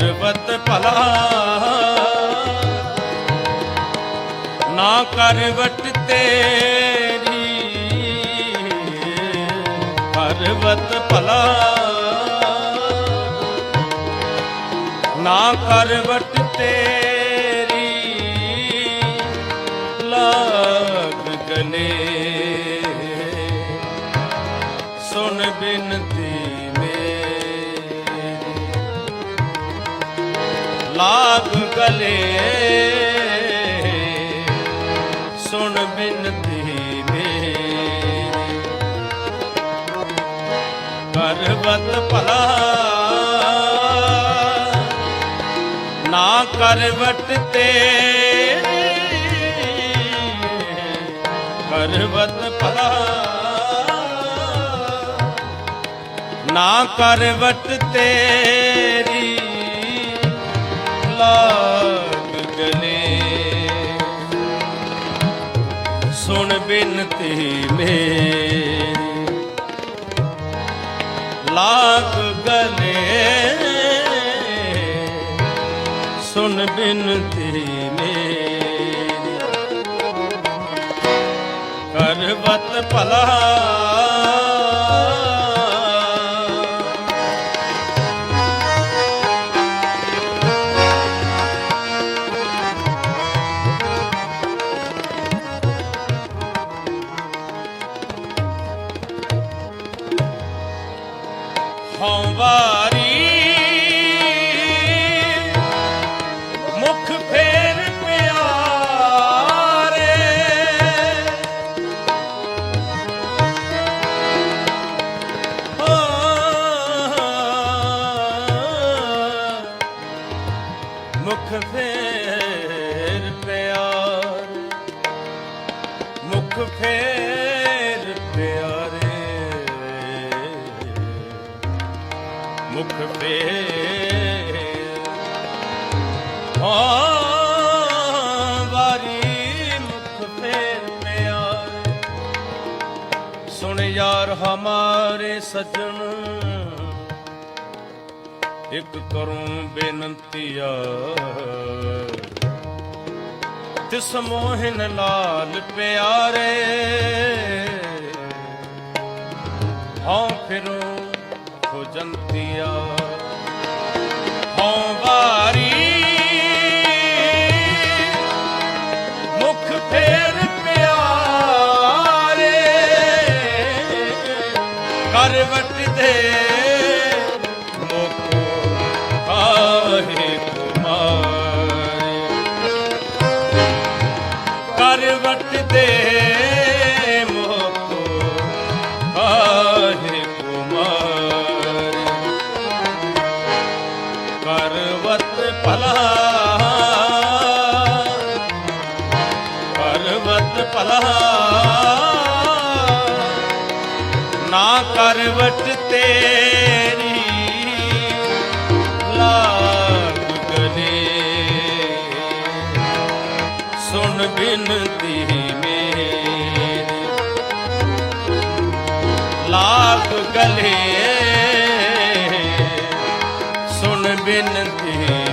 ਕਰਵਤ ਭਲਾ। ਨਾ ਕਰਵਟ ਤੇਰੀ ਕਰਵਤ ਭਲਾ। ਨਾ ਕਰਵਟ ਤੇਰੀ ਲਾਗ ਗਲੇ ਗਲੇ। ਸੁਣ ਬਿਨਤੀ ਮੇਰੀ। ਕਰਵਤ ਭਲਾ। ਨਾ ਕਰਵਟ ਤੇਰੀ। ਕਰਵਤ ਭਲਾ। ਨਾ ਕਰਵਟ ਤੇਰੀ। ਲਾਗ ਗਲੇ ਸੁਣ ਬਿਨਤੀ ਮੇਰੀ। ਲਾਗ ਗਲੇ ਸੁਣ ਬਿਨਤੀ ਮੇਰੀ। ਕਰਵਤ ਭਲਾ ਫੇਰ ਪਿਆਰ। ਮੁਖ ਫੇਰ ਫੇਰ। ਹਾਂ ਸੁਣ ਯਾਰ ਹਮਾਰੇ ਸਜਣ, ਇੱਕ ਕਰੂੰ ਬੇਨੰਤੀਆ ਤਿਸ ਮੋਹਨ ਲਾਲ ਪਿਆਰੇ ਹਾਂ ਫਿਰੂੰ ਖੋਜੰਤੀਆ ਹਉ ਵਾਰੀ ਮੁਖ ਫੇਰ ਭਲਾ। ਕਰਵਤ ਭਲਾ। ਨਾ ਕਰਵਟ ਤੇਰੀ ਲਾਗ ਗਲੇ। ਸੁਣ ਬਿਨਤੀ ਮੇਰੀ। ਲਾਗ ਗਲੇ। ਸੁਣ ਬਿਨਤੀ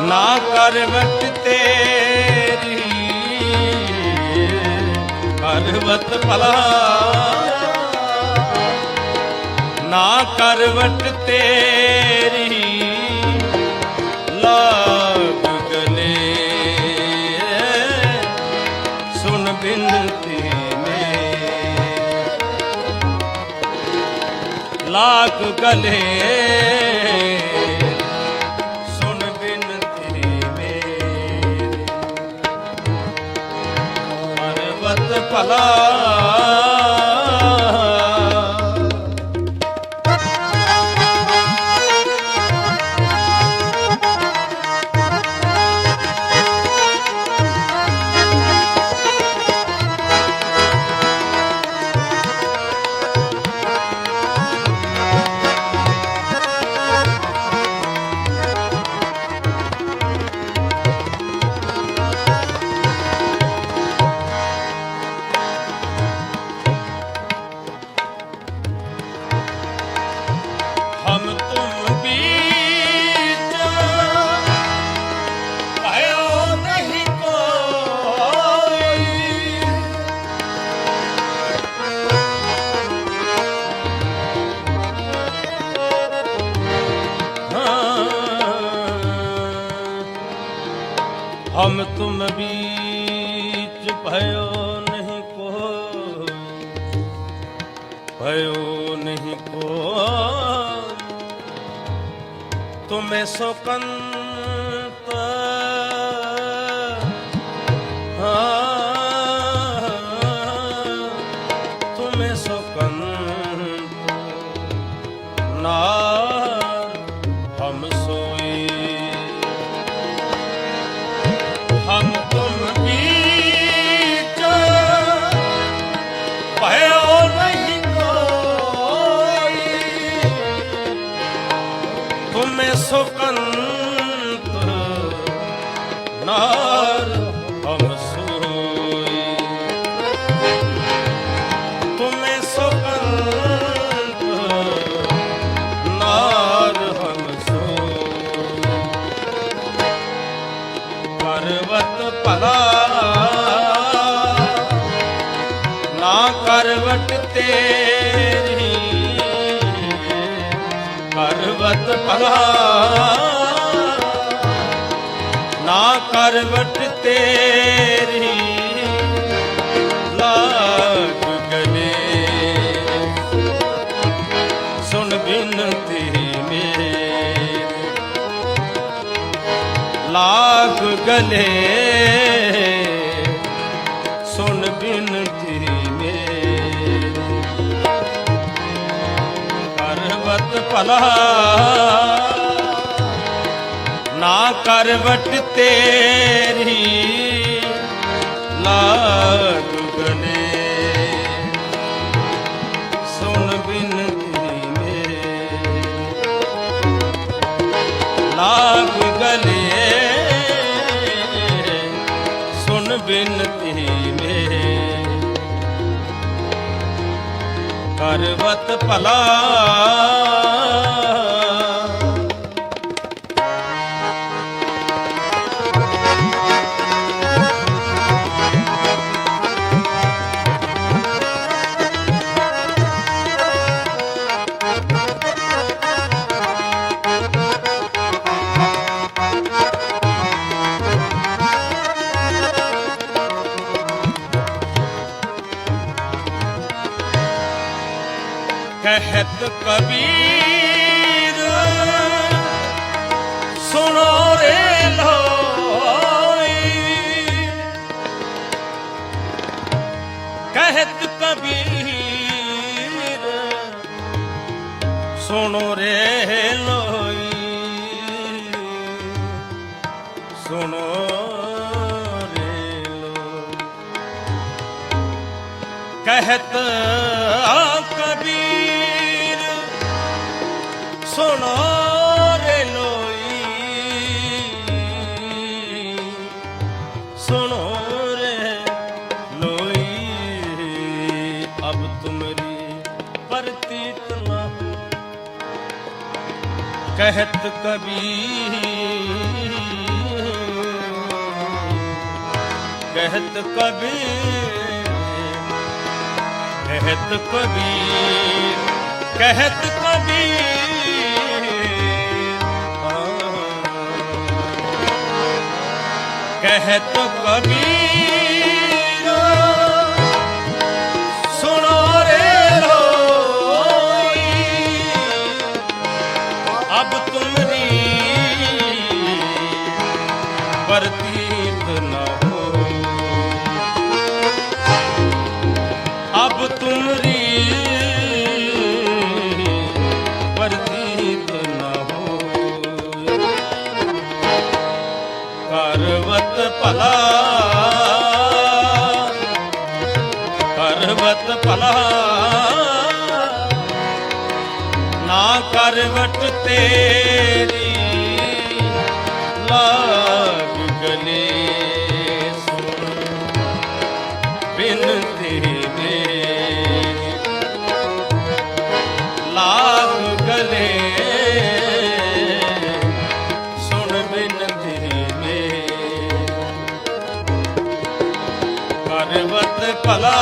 ਨਾ ਕਰਵਤ ਤੇਰੀ ਕਰਵਤ ਭਲਾ। ਨਾ ਕਰਵਟ ਤੇਰੀ, ਲਾਗ ਗਲੇ। ਸੁਨ ਬਿਨਤੀ ਮੇਰੀ। ਲਾਗ ਗਲੇ। ਪਰਵਤ भयो नहीं को तुम्हें सुकंत ਤੇਰੀ ਪਰਵਤ ਭਲਾ ਨਾ ਕਰਵਟ ਤੇਰੀ। ਲਾਗ ਗਲੇ। ਸੁਣ ਬਿਨਤੀ ਮੇਰੀ। ਲਾਗ ਗਲੇ। ਭਲਾ। ਨਾ ਕਰਵਟ ਤੇਰੀ ਲਾਗ ਗਲੇ ਸੁਣ ਬਿਨਤੀ ਮੇਰੀ। ਲਾਗ ਗਲੇ ਸੁਣ ਬਿਨਤੀ ਮੇਰੇ। ਕਰਵਤ ਭਲਾ। ਕਹਿਤ ਕਬੀਰ। ਸੁਣੋ ਰੇ ਲੋਈ ਕਹਿਤ ਕਬੀਰ। ਸੁਣੋ ਰੇ ਲੋਈ ਸੁਣੋ ਰੇ ਲੋਈ ਕਹਿਤ ਕਬੀਰ ਸੁਣੋ ਰੇ ਲੋਈ। ਸੁਣੋ ਰੇ ਲੋਈ। ਅਬ ਤੁਮਰੀ ਪ੍ਰਤੀਤ ਨਾ ਹੋ। ਕਹਿਤ ਕਬੀਰ। ਕਹਿਤ ਕਬੀਰ। ਕਹਿਤ ਕਬੀਰ। ਕਹਿਤ ਹਾਂ। ਕਹਿਤ ਕਰਵਤ ਭਲਾ। ਕਰਵਤ ਭਲਾ। ਨਾ ਕਰਵਟ ਤੇਰੀ ਭਲਾ।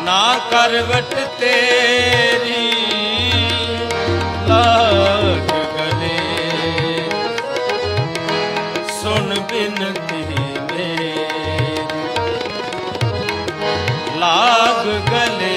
ਨਾ ਕਰਵਟ ਤੇਰੀ ਲਾਗ ਗਲੇ। ਸੁਣ ਬਿਨਤੀ ਮੇਰੀ। ਲਾਗ ਗਲੇ